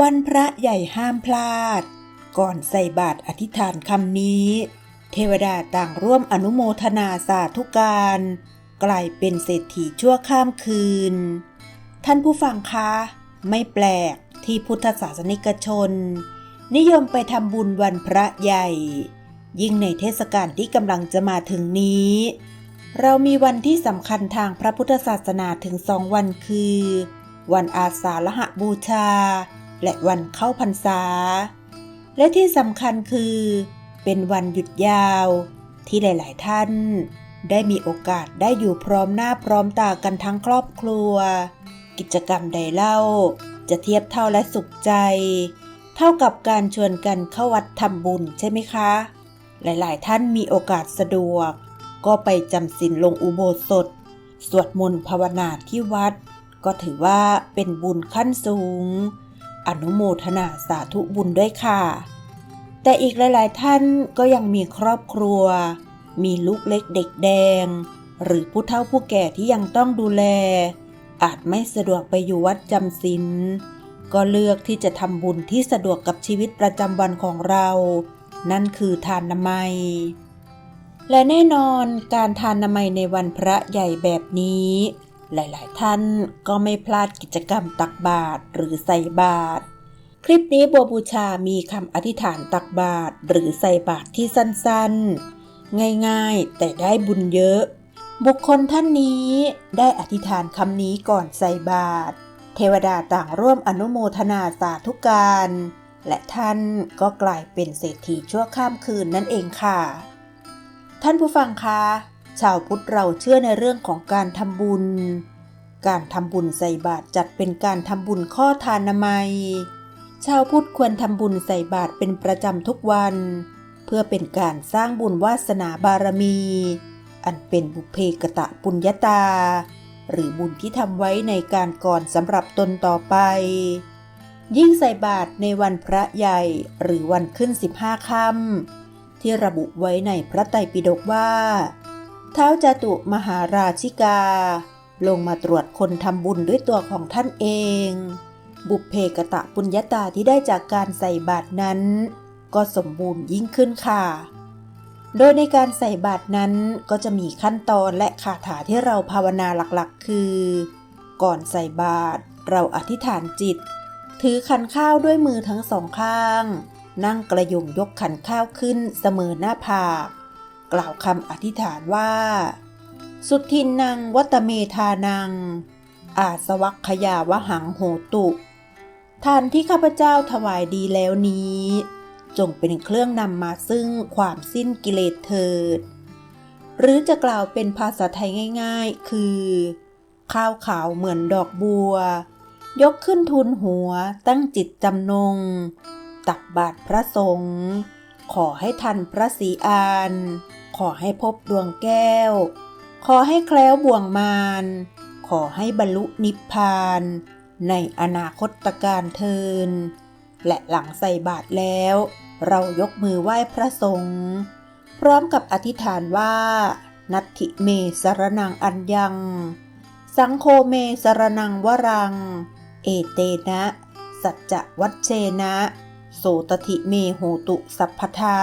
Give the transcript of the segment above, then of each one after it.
วันพระใหญ่ห้ามพลาด ก่อนใส่บาตรอธิษฐานคำนี้ เทวดาต่างร่วมอนุโมทนาสาธุการ กลายเป็นเศรษฐีชั่วข้ามคืน ท่านผู้ฟังคะ ไม่แปลกที่พุทธศาสนิกชน นิยมไปทำบุญวันพระใหญ่ ยิ่งในเทศกาลที่กำลังจะมาถึงนี้ เรามีวันที่สำคัญทางพระพุทธศาสนาถึงสองวันคือ วันอาสาฬหบูชา และวันเข้าพรรษา และที่สำคัญคือ เป็นวันหยุดยาว ที่หลาย ๆ ท่าน ได้มีโอกาสได้อยู่พร้อมหน้าพร้อมตากันทั้งครอบครัว กิจกรรมใดเล่า จะเทียบเท่าและสุขใจ เท่ากับการชวนกันเข้าวัดทำบุญใช่ไหมคะ หลาย ๆ ท่านมีโอกาสสะดวก ก็ไปจำศีลลงอุโบสถ สวดมนต์ภาวนาที่วัด ก็ถือว่าเป็นบุญขั้นสูง อนุโมทนาสาธุบุญด้วยค่ะ แต่อีกหลาย ๆ ท่านก็ยังมีครอบครัว มีลูกเล็กเด็กแดง หรือผู้เฒ่าผู้แก่ที่ยังต้องดูแล อาจไม่สะดวกไปอยู่วัดจำศีลก็เลือกที่จะทำบุญที่สะดวกกับชีวิตประจำวันของเรา นั่นคือทานนามัย และแน่นอนการทานนามัยในวันพระใหญ่แบบนี้ หลาย ๆ ท่านก็ไม่พลาดกิจกรรมตักบาตรหรือใส่บาตรคลิปนี้บัวบูชามีคำอธิษฐานตักบาตรหรือใส่บาตรที่สั้น ๆ ง่าย ๆ แต่ได้บุญเยอะ บุคคลท่านนี้ได้อธิษฐานคำนี้ก่อนใส่บาตรเทวดาต่างร่วมอนุโมทนาสาธุการ และท่านก็กลายเป็นเศรษฐีชั่วข้ามคืนนั่นเองค่ะ ท่านผู้ฟังคะ ชาวพุทธเราเชื่อในเรื่องของการทำบุญ การทำบุญใส่บาตรจัดเป็นการทำบุญข้อทานนามัย ชาวพุทธควรทำบุญใส่บาตรเป็นประจำทุกวัน เพื่อเป็นการสร้างบุญวาสนาบารมี อันเป็นบุพเพกตะปุญญาตา หรือบุญที่ทำไว้ในการก่อนสำหรับตนต่อไป ยิ่งใส่บาตรในวันพระใหญ่หรือวันขึ้นสิบห้าค่ำที่ระบุไว้ในพระไตรปิฎกว่า เท้าจตุมหาราชิกา ลงมาตรวจคนทำบุญด้วยตัวของท่านเอง บุพเพกตะปุญญาตาที่ได้จากการใส่บาตรนั้น ก็สมบูรณ์ยิ่งขึ้นค่ะ โดยในการใส่บาตรนั้นก็จะมีขั้นตอนและคาถาที่เราภาวนาหลักๆ คือ ก่อนใส่บาตรเราอธิษฐานจิต ถือขันข้าวด้วยมือทั้งสองข้าง นั่งกระยงยกขันข้าวขึ้นเสมอหน้าผาก กล่าวคำอธิษฐานว่า สุทินนางวัตเมธานัง อาสวัคขยาวหังโหตุทานที่ข้าพเจ้าถวายดีแล้วนี้ จงเป็นเครื่องนำมาซึ่งความสิ้นกิเลสเถิด หรือจะกล่าวเป็นภาษาไทยง่าย ๆ คือ ข้าวขาวเหมือนดอกบัว ยกขึ้นทุนหัวตั้งจิตจำนง ตักบาตรพระสงฆ์ขอให้ทันพระศรีอาน ขอให้พบดวงแก้ว ขอให้แคล้วบ่วงมาร ขอให้บรรลุนิพพาน ในอนาคตการเทิน และหลังใส่บาตรแล้ว เรายกมือไหว้พระสงฆ์พร้อมกับอธิษฐานว่า นัตถิเมสรนังอัญญัง สังโฆเมสรนังวรัง เอเตนะ สัจจวัชเชนะ โสตถิเมโหตุสัพพทา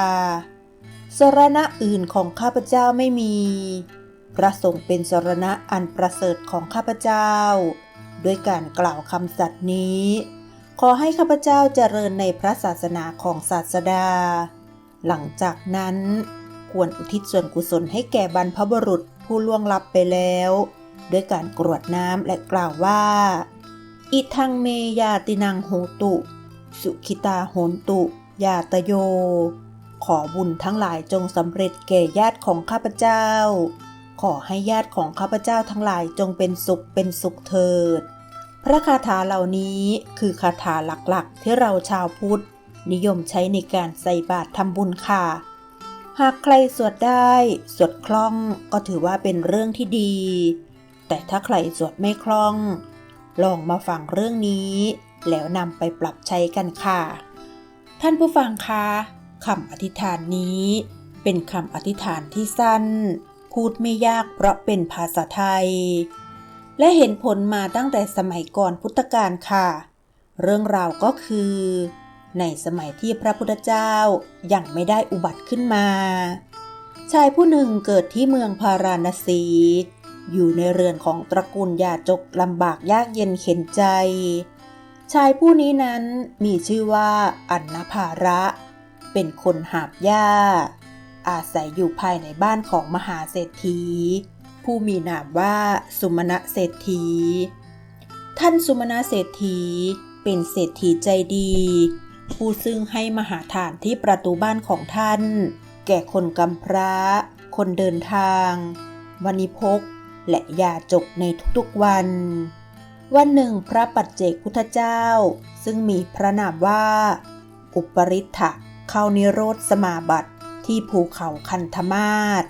สรณะอื่นของข้าพเจ้าไม่มี พระสงฆ์เป็นสรณะอันประเสริฐของข้าพเจ้า ด้วยการกล่าวคำสัตย์นี้ ขอให้ข้าพเจ้าเจริญในพระศาสนาของศาสดา หลังจากนั้น ควรอุทิศส่วนกุศลให้แก่บรรพบุรุษผู้ล่วงลับไปแล้ว ด้วยการกรวดน้ำและกล่าวว่า อิทังเมยาตินังโหตุ สุขิตาโหนตุ ยาตโย อบุญทั้งหลายจงสำเร็จแก่ญาติของข้าพเจ้า ขอให้ญาติของข้าพเจ้าทั้งหลายจงเป็นสุขเป็นสุขเถิด พระคาถาเหล่านี้คือคาถาหลักๆ ที่เราชาวพุทธ นิยมใช้ในการใส่บาตรทำบุญค่ะ หากใครสวดได้ สวดคล่องก็ถือว่าเป็นเรื่องที่ดี แต่ถ้าใครสวดไม่คล่อง ลองมาฟังเรื่องนี้ แล้วนำไปปรับใช้กันค่ะ ท่านผู้ฟังคะ คำอธิษฐานนี้ เป็นคำอธิษฐานที่สั้น พูดไม่ยากเพราะเป็นภาษาไทย และเห็นผลมาตั้งแต่สมัยก่อนพุทธกาลค่ะ เรื่องราวก็คือ ในสมัยที่พระพุทธเจ้ายังไม่ได้อุบัติขึ้นมา ชายผู้หนึ่งเกิดที่เมืองพาราณสี อยู่ในเรือนของตระกูลยาจกลำบากยากเย็นเข็นใจชายผู้นี้นั้นมีชื่อว่าอันนภาระ เป็นคนหาบหญ้า อาศัยอยู่ภายในบ้านของมหาเศรษฐี ผู้มีนามว่าสุมาณะเศรษฐี ท่านสุมาณะเศรษฐีเป็นเศรษฐีใจดี ผู้ซึ่งให้มหาทานที่ประตูบ้านของท่าน แก่คนกำพร้า คนเดินทางวันิพกและยาจกในทุกๆวัน วันหนึ่งพระปัจเจกพุทธเจ้า ซึ่งมีพระนามว่า อุปริทธะ เข้านิโรธสมาบัติที่ภูเขาคันธมาศ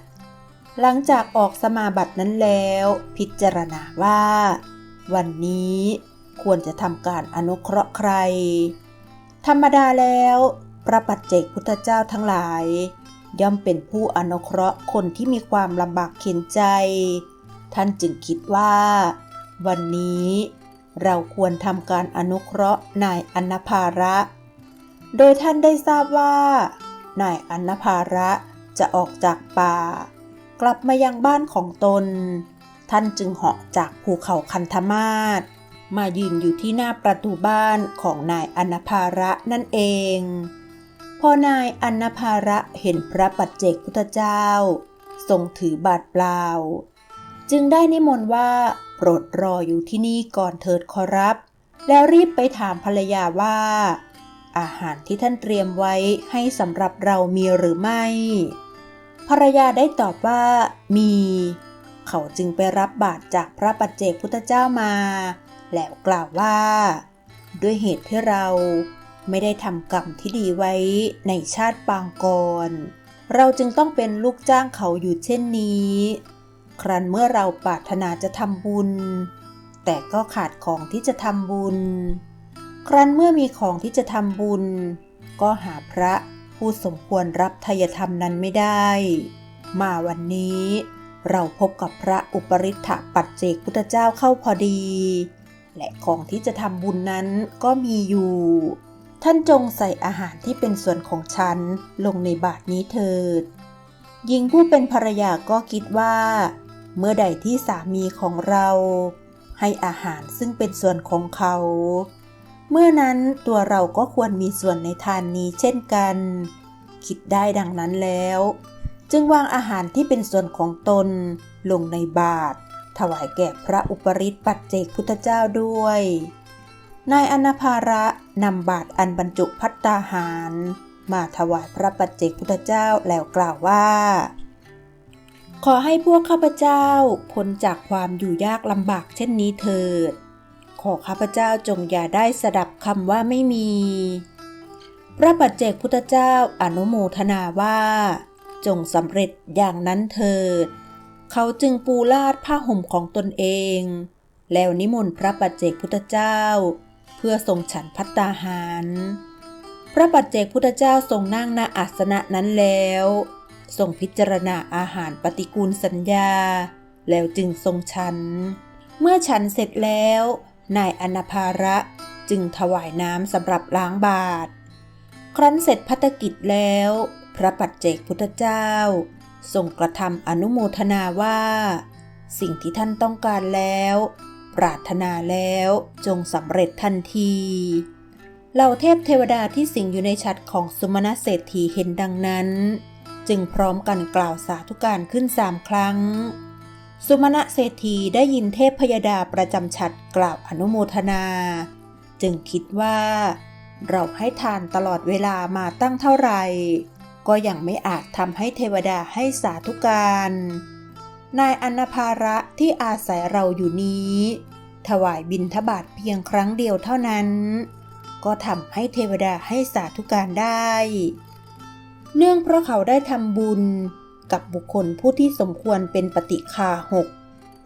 หลังจากออกสมาบัตินั้นแล้ว พิจารณาว่า วันนี้ควรจะทำการอนุเคราะห์ใคร ธรรมดาแล้ว พระปัจเจกพุทธเจ้าทั้งหลาย ย่อมเป็นผู้อนุเคราะห์คนที่มีความลำบากเข็นใจ ท่านจึงคิดว่า วันนี้เราควรทำการอนุเคราะห์นายอนภาระ โดยท่านได้ทราบว่า นายอนนภาระจะออกจากป่า กลับมายังบ้านของตน ท่านจึงเหาะจากภูเขาคันธมาศมายืนอยู่ที่หน้าประตูบ้านของนายอนภาระนั่นเอง พอนายอนภาระเห็นพระปัจเจกพุทธเจ้า ทรงถือบาทเปล่า จึงได้นิมนต์ว่าโปรดรออยู่ที่นี่ก่อนเถิดขอรับ แล้วรีบไปถามภรรยาว่า อาหารที่ท่านเตรียมไว้ให้สำหรับเรามีหรือไม่ ภรรยาได้ตอบว่ามี เขาจึงไปรับบาตรจากพระปัจเจกพุทธเจ้ามา แล้วกล่าวว่า ด้วยเหตุที่เราไม่ได้ทำกรรมที่ดีไว้ในชาติปางก่อนเราจึงต้องเป็นลูกจ้างเขาอยู่เช่นนี้ ครั้นเมื่อเราปรารถนาจะทำบุญ แต่ก็ขาดของที่จะทำบุญ ครั้นเมื่อมีของที่จะทำบุญ ก็หาพระผู้สมควรรับทายธรรมนั้นไม่ได้ มาวันนี้เราพบกับพระอุปริทธปัจเจกพุทธเจ้าเข้าพอดี และของที่จะทำบุญนั้นก็มีอยู่ ท่านจงใส่อาหารที่เป็นส่วนของฉันลงในบาทนี้เถิดหญิงผู้เป็นภรรยาก็คิดว่า เมื่อใดที่สามีของเรา ให้อาหารซึ่งเป็นส่วนของเขา เมื่อนั้นตัวเราก็ควรมีส่วนในทานนี้เช่นกัน คิดได้ดังนั้นแล้ว จึงวางอาหารที่เป็นส่วนของตนลงในบาตรถวายแก่พระอุปริตปัจเจกพุทธเจ้าด้วย นายอนาภาระนำบาตรอันบรรจุพัตตาหาร มาถวายพระปัจเจกพุทธเจ้าแล้วกล่าวว่า ขอให้พวกข้าพเจ้าพ้นจากความอยู่ยากลำบากเช่นนี้เถิด ขอข้าพเจ้าจงอย่าได้สดับคำว่าไม่มี พระปัจเจกพุทธเจ้าอนุโมทนาว่า จงสำเร็จอย่างนั้นเถิด เขาจึงปูลาดผ้าห่มของตนเอง แล้วนิมนต์พระปัจเจกพุทธเจ้า เพื่อทรงฉันพัตตาหาร พระปัจเจกพุทธเจ้าทรงนั่งณอาสนะนั้นแล้วทรงพิจารณาอาหารปฏิกูลสัญญา แล้วจึงทรงฉัน เมื่อฉันเสร็จแล้ว นายอนภาระจึงถวายน้ำสำหรับล้างบาตรครั้นเสร็จพัฒกิจแล้ว พระปัจเจกพุทธเจ้าทรงกระทำอนุโมทนาว่า สิ่งที่ท่านต้องการแล้ว ปรารถนาแล้วจงสำเร็จทันทีเหล่าเทพเทวดาที่สิงอยู่ในฉัตรของสุมาณเศรษฐีเห็นดังนั้น จึงพร้อมกันกล่าวสาธุการขึ้นสามครั้ง สุมาณะเศรษฐีได้ยินเทพพยดาประจำฉัตรกล่าวอนุโมทนา จึงคิดว่า เราให้ทานตลอดเวลามาตั้งเท่าไหร่ ก็ยังไม่อาจทำให้เทวดาให้สาธุการ นายอนภาระที่อาศัยเราอยู่นี้ ถวายบิณฑบาตเพียงครั้งเดียวเท่านั้น ก็ทำให้เทวดาให้สาธุการได้ เนื่องเพราะเขาได้ทำบุญ กับบุคคลผู้ที่สมควรเป็นปฏิคาหก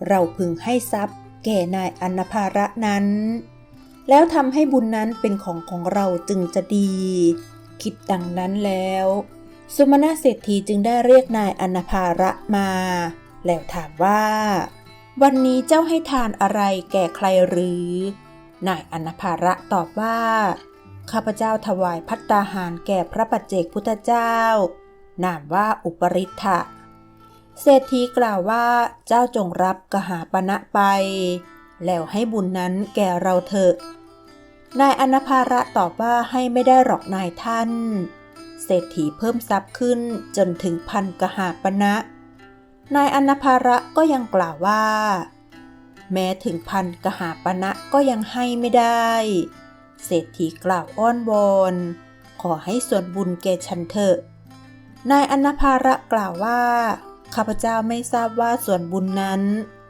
เราพึงให้ทรัพย์ แก่นายอนนภาระนั้น แล้วทำให้บุญนั้นเป็นของของเราจึงจะดี คิดดังนั้นแล้ว สุมาณเศรษฐีจึงได้เรียกนายอนภาระมา แล้วถามว่า วันนี้เจ้าให้ทานอะไรแก่ใครหรือ นายอนภาระตอบว่าข้าพเจ้าถวายพัตตาหารแก่พระปัจเจกพุทธเจ้า นามว่าอุปริทธะเศรษฐีกล่าวว่าเจ้าจงรับกหาปณะไป แล้วให้บุญนั้นแก่เราเถอะ นายอนภาระตอบว่าให้ไม่ได้หรอกนายท่าน เศรษฐีเพิ่มทรัพย์ขึ้นจนถึงพันกหาปณะนายอนภาระก็ยังกล่าวว่า แม้ถึงพันกหาปณะก็ยังให้ไม่ได้ เศรษฐีกล่าวอ้อนวอนขอให้ส่วนบุญแก่ฉันเถอะ นายอนภาระกล่าวว่า ข้าพเจ้าไม่ทราบว่าส่วนบุญนั้น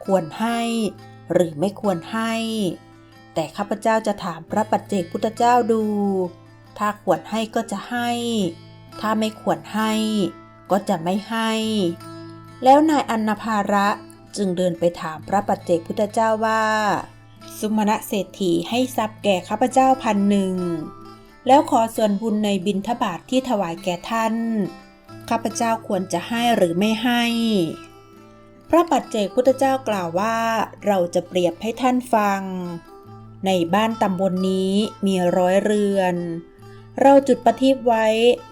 ควรให้ หรือไม่ควรให้ แต่ข้าพเจ้าจะถามพระปัจเจกพุทธเจ้าดู ถ้าควรให้ก็จะให้ ถ้าไม่ควรให้ ก็จะไม่ให้ แล้วนายอนภาระจึงเดินไปถามพระปัจเจกพุทธเจ้าว่า สุมาณะเศรษฐีให้ทรัพย์แก่ข้าพเจ้าพันหนึ่งแล้วขอส่วนบุญในบิณฑบาตทที่ถวายแก่ท่าน ข้าพเจ้าควรจะให้หรือไม่ให้ พระปัจเจกพุทธเจ้ากล่าวว่าเราจะเปรียบให้ท่านฟัง ในบ้านตำบลนนี้มีร้อยเรือน เราจุดประทีปไว้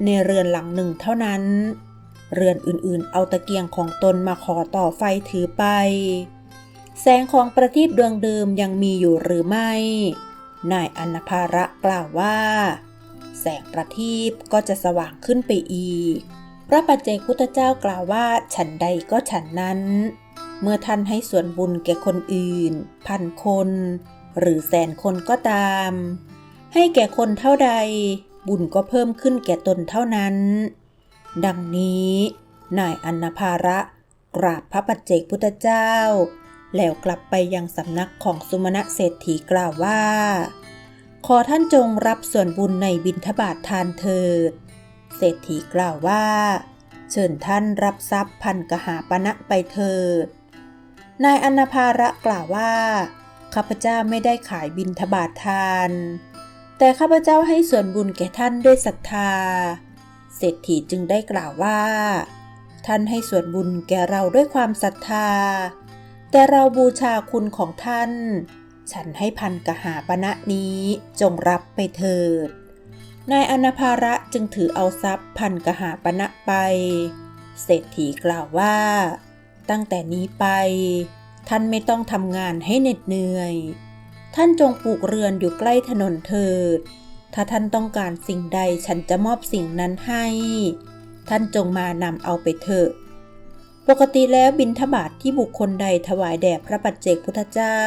ในเรือนหลังหนึ่งเท่านั้น เรือนอื่นๆ เอาตะเกียงของตนมาขอต่อไฟถือไป แสงของประทีปดวงเดิมยังมีอยู่หรือไม่ นายอนภาระกล่าวว่า แสงประทีปก็จะสว่างขึ้นไปอีก ระปัจเจกพุทธเจ้ากล่าวว่าฉันใดก็ฉันนั้น เมื่อท่านให้ส่วนบุญแก่คนอื่น พันคน หรือแสนคนก็ตาม ให้แก่คนเท่าใด บุญก็เพิ่มขึ้นแก่ตนเท่านั้น ดังนี้นายอนนภาระกราบพระปัจเจกพุทธเจ้า แล้วกลับไปยังสำนักของสุมาณะเศรษฐีกล่าวว่า ขอท่านจงรับส่วนบุญในบิณฑบาตทานเถิด เศรษฐีกล่าวว่า เชิญท่านรับทรัพย์พันกหาปณะไปเถิด นายอนาภาระกล่าวว่า ข้าพเจ้าไม่ได้ขายบิณฑบาตทาน แต่ข้าพเจ้าให้ส่วนบุญแก่ท่านด้วยศรัทธา เศรษฐีจึงได้กล่าวว่า ท่านให้ส่วนบุญแก่เราด้วยความศรัทธา แต่เราบูชาคุณของท่าน ฉันให้พันกหาปณะนี้จงรับไปเถิด นายอนภาระจึงถือเอาทรัพย์พันกหาปณะไป เศรษฐีกล่าวว่า ตั้งแต่นี้ไป ท่านไม่ต้องทำงานให้เหน็ดเหนื่อย ท่านจงปลูกเรือนอยู่ใกล้ถนนเถิด ถ้าท่านต้องการสิ่งใดฉันจะมอบสิ่งนั้นให้ ท่านจงมานำเอาไปเถอะ ปกติแล้วบิณฑบาตทที่บุคคลใดถวายแด่พระปัจเจกพุทธเจ้า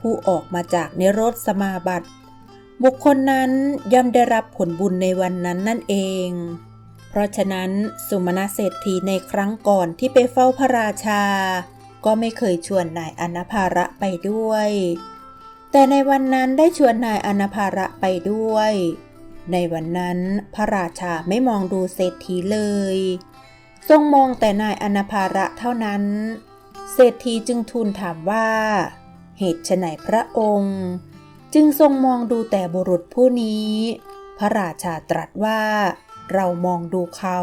ผู้ออกมาจากนิโรธสมาบัติ บุคคลนั้นย่อมได้รับผลบุญในวันนั้นนั่นเอง เพราะฉะนั้นสุมาณเศรษฐีในครั้งก่อนที่ไปเฝ้าพระราชา ก็ไม่เคยชวนนายอนภาระไปด้วย แต่ในวันนั้นได้ชวนนายอนภาระไปด้วย ในวันนั้นพระราชาไม่มองดูเศรษฐีเลย ทรงมองแต่นายอนภาระเท่านั้น เศรษฐีจึงทูลถามว่า เหตุไฉนพระองค์ จึงทรงมองดูแต่บุรุษผู้นี้ พระราชาตรัสว่า เรามองดูเขา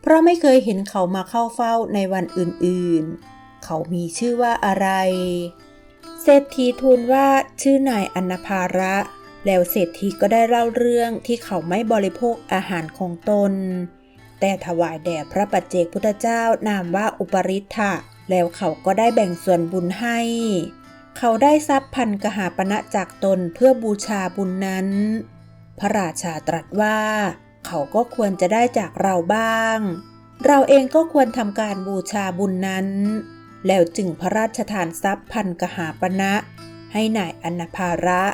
เพราะไม่เคยเห็นเขามาเข้าเฝ้าในวันอื่นๆ เขามีชื่อว่าอะไร เศรษฐีทูลว่าชื่อนายอนภาระ แล้วเศรษฐีก็ได้เล่าเรื่องที่เขาไม่บริโภคอาหารของตน แต่ถวายแด่พระปัจเจกพุทธเจ้า นามว่าอุปริทธะแล้วเขาก็ได้แบ่งส่วนบุญให้ เขาได้ทรัพย์พันกหาปณะจากตนเพื่อบูชาบุญนั้น พระราชาตรัสว่า เขาก็ควรจะได้จากเราบ้าง เราเองก็ควรทำการบูชาบุญนั้น แล้วจึงพระราชทานทรัพย์พันกหาปณะ ให้นายอนภาระ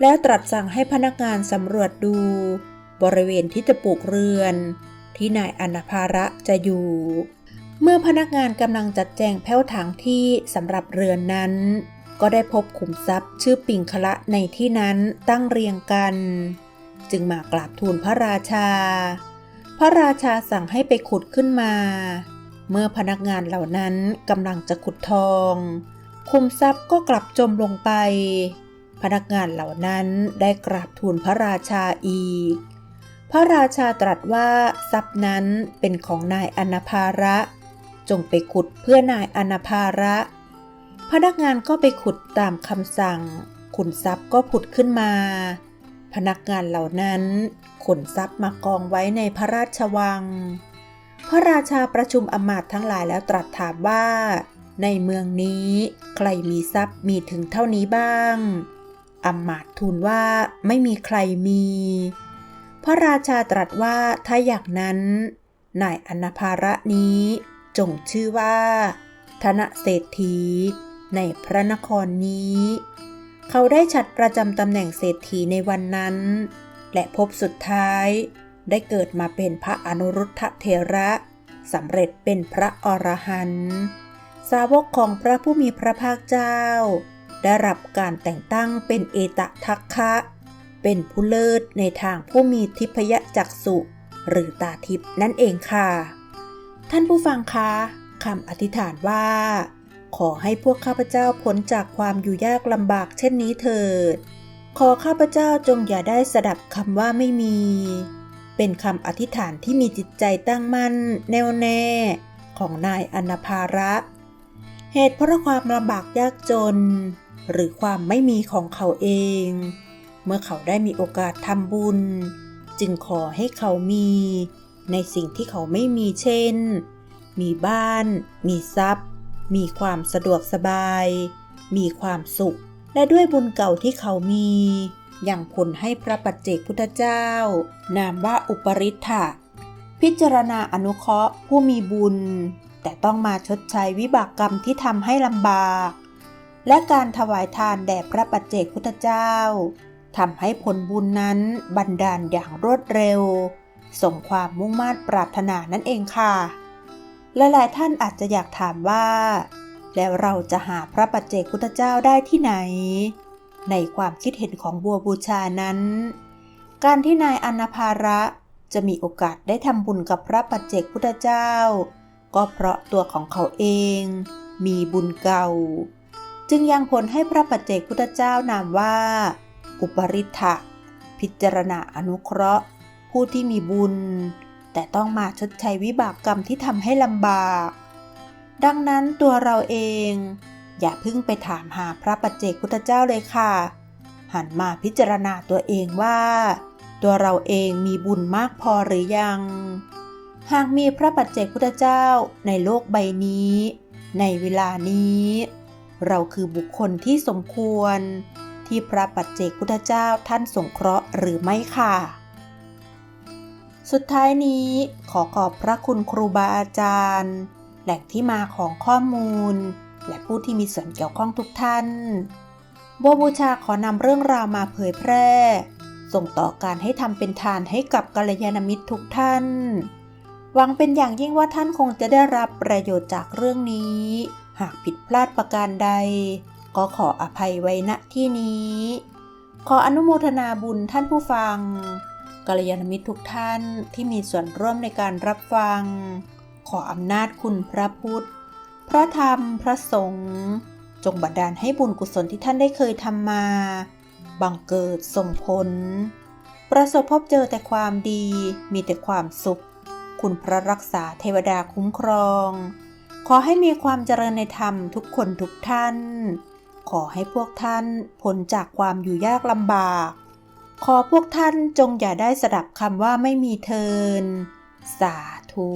แล้วตรัสสั่งให้พนักงานสำรวจดู บริเวณที่จะปลูกเรือน ที่นายอนภาระจะอยู่เมื่อพนักงานกำลังจัดแจงแผ้วถางที่สำหรับเรือนนั้น ก็ได้พบขุมทรัพย์ชื่อปิงคละในที่นั้นตั้งเรียงกัน จึงมากราบทูลพระราชา พระราชาสั่งให้ไปขุดขึ้นมา เมื่อพนักงานเหล่านั้นกำลังจะขุดทอง คุมทรัพย์ก็กลับจมลงไป พนักงานเหล่านั้นได้กราบทูลพระราชาอีก พระราชาตรัสว่าทรัพย์นั้นเป็นของนายอนภาระ จงไปขุดเพื่อนายอนภาระ พนักงานก็ไปขุดตามคำสั่ง ขุนทรัพย์ก็ผุดขึ้นมา พนักงานเหล่านั้น ขุนทรัพย์มากองไว้ในพระราชวัง พระราชาประชุมอำมาตย์ทั้งหลายแล้วตรัสถามว่า ในเมืองนี้ใครมีทรัพย์มีถึงเท่านี้บ้างอำมาตย์ทูลว่าไม่มีใครมี พระราชาตรัสว่าถ้าอย่างนั้นนายอนาภาระนี้จงชื่อว่า ธนเศรษฐี ในพระนครนี้ เขาได้ฉัดประจำตำแหน่งเศรษฐีในวันนั้น และพบสุดท้ายได้เกิดมาเป็นพระอนุรุทธเทระสำเร็จเป็นพระอรหันต์สาวกของพระผู้มีพระภาคเจ้า ได้รับการแต่งตั้งเป็นเอตทัคคะ เป็นผู้เลิศในทางผู้มีทิพยจักษุหรือตาทิพนั่นเองค่ะ ท่านผู้ฟังคะคำอธิษฐานว่า ขอให้พวกข้าพเจ้าพ้นจากความอยู่ยากลำบากเช่นนี้เถิด ขอข้าพเจ้าจงอย่าได้สดับคำว่าไม่มี เป็นคำอธิษฐานที่มีจิตใจตั้งมั่น แน่วแน่ของนายอนภาระ เหตุเพราะความลำบากยากจน หรือความไม่มีของเขาเอง เมื่อเขาได้มีโอกาสทำบุญ จึงขอให้เขามี ในสิ่งที่เขาไม่มีเช่น มีบ้าน มีทรัพย์ มีความสะดวกสบาย มีความสุข และด้วยบุญเก่าที่เขามีอย่างผลให้พระปัจเจกพุทธเจ้า นามว่าอุปริทธะพิจารณาอนุเคราะห์ผู้มีบุญ แต่ต้องมาชดใช้วิบากกรรมที่ทำให้ลำบาก และการถวายทานแด่พระปัจเจกพุทธเจ้าทำให้ผลบุญนั้นบันดาลอย่างรวดเร็ว ส่งความมุ่งมา่ปรารถนานั่นเองค่ะ หลายๆท่านอาจจะอยากถามว่า แล้วเราจะหาพระปัจเจกพุทธเจ้าได้ที่ไหน ในความคิดเห็นของบัวบูชานั้น การที่นายอนาภาระจะมีโอกาสได้ทำบุญกับพระปัจเจกพุทธเจ้า ก็เพราะตัวของเขาเอง มีบุญเก่า จึงยังผลให้พระปัจเจกพุทธเจ้านามว่า อุปริทธะพิจารณาอนุเคราะห์ ผู้ที่มีบุญ แต่ต้องมาชดใช้วิบากกรรมที่ทำให้ลำบาก ดังนั้นตัวเราเอง อย่าเพิ่งไปถามหาพระปัจเจกพุทธเจ้าเลยค่ะ หันมาพิจารณาตัวเองว่า ตัวเราเองมีบุญมากพอหรือยัง หากมีพระปัจเจกพุทธเจ้าในโลกใบนี้ ในเวลานี้ เราคือบุคคลที่สมควร ที่พระปัจเจกพุทธเจ้าท่านสงเคราะห์หรือไม่ค่ะ สุดท้ายนี้ขอขอบพระคุณครูบาอาจารย์ แหล่งที่มาของข้อมูล และผู้ที่มีส่วนเกี่ยวข้องทุกท่านบัวบูชาขอนำเรื่องราวมาเผยแพร่ ส่งต่อการให้ทำเป็นทานให้กับกัลยาณมิตรทุกท่าน หวังเป็นอย่างยิ่งว่าท่านคงจะได้รับประโยชน์จากเรื่องนี้ หากผิดพลาดประการใด ก็ขออภัยไว้ณที่นี้ ขออนุโมทนาบุญท่านผู้ฟัง กัลยาณมิตรทุกท่านที่มีส่วนร่วมในการรับฟัง ขออำนาจคุณพระพุทธ พระธรรมพระสงฆ์จงบันดาลให้บุญกุศลที่ท่านได้เคยทำมา บังเกิดส่งผล ประสบพบเจอแต่ความดีมีแต่ความสุข คุณพระรักษาเทวดาคุ้มครอง ขอให้มีความเจริญในธรรมทุกคนทุกท่าน ขอให้พวกท่านพ้นจากความอยู่ยากลำบาก ขอพวกท่านจงอย่าได้สดับคำว่าไม่มีเทิน สาธุ